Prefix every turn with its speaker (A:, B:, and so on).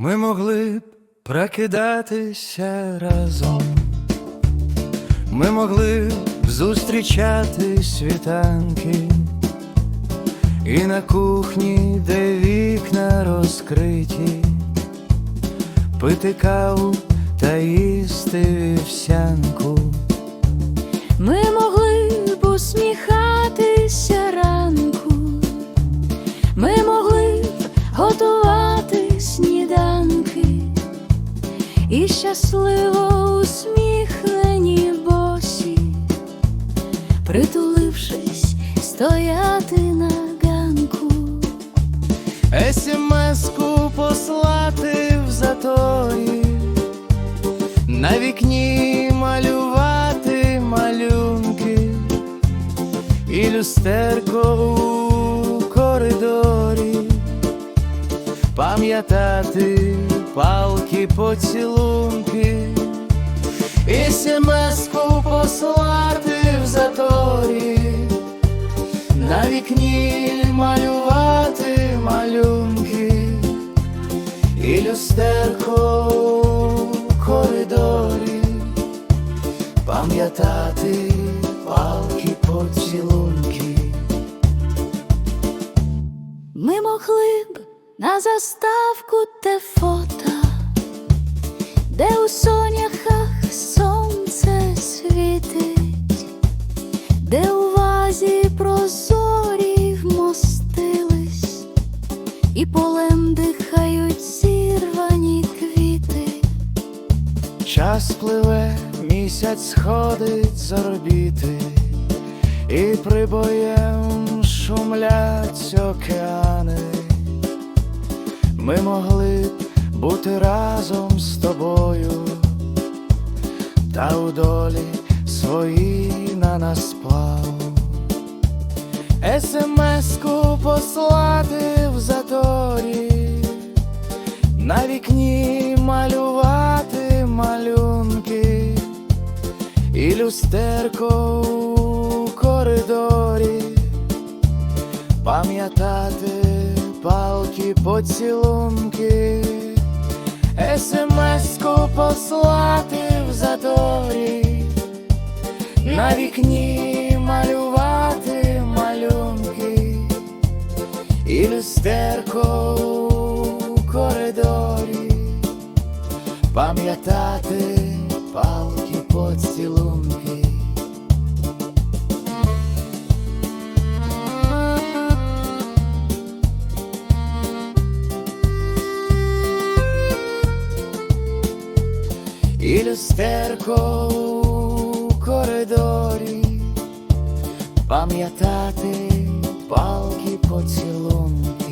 A: Ми могли б прокидатися разом, ми могли б зустрічати світанки, і на кухні, де вікна розкриті, пити каву та їсти вівсянку.
B: Ми могли б усміхатися ранку, ми могли б готувати щасливо усміхнені босі, притулившись, стояти на ганку.
A: СМС-ку послати в заторі, на вікні малювати малюнки, і люстерко у коридорі, пам'ятати палки поцілунки, і СМС-ку послати в заторі. На вікні малювати малюнки. І люстерко в коридорі, пам'ятати палки поцілунки.
B: Ми могли б на заставку те фото, де у соняхах сонце світить, де у вазі прозорі вмостились, і полем дихають зірвані квіти.
A: Час пливе, місяць сходить з орбіти, і прибоєм шумлять океани. Ми могли б бути разом з тобою, та у долі свої на нас плав. СМС-ку послати в заторі, на вікні малювати малюнки, і люстерко у коридорі, пам'ятати палки поцілунки, СМС-ку послати в заторі, на вікні малювати малюнки, і люстерко у коридорі, пам'ятати палки поцілунки. І люстерко коридорі, пам'ятати палки поцілунки.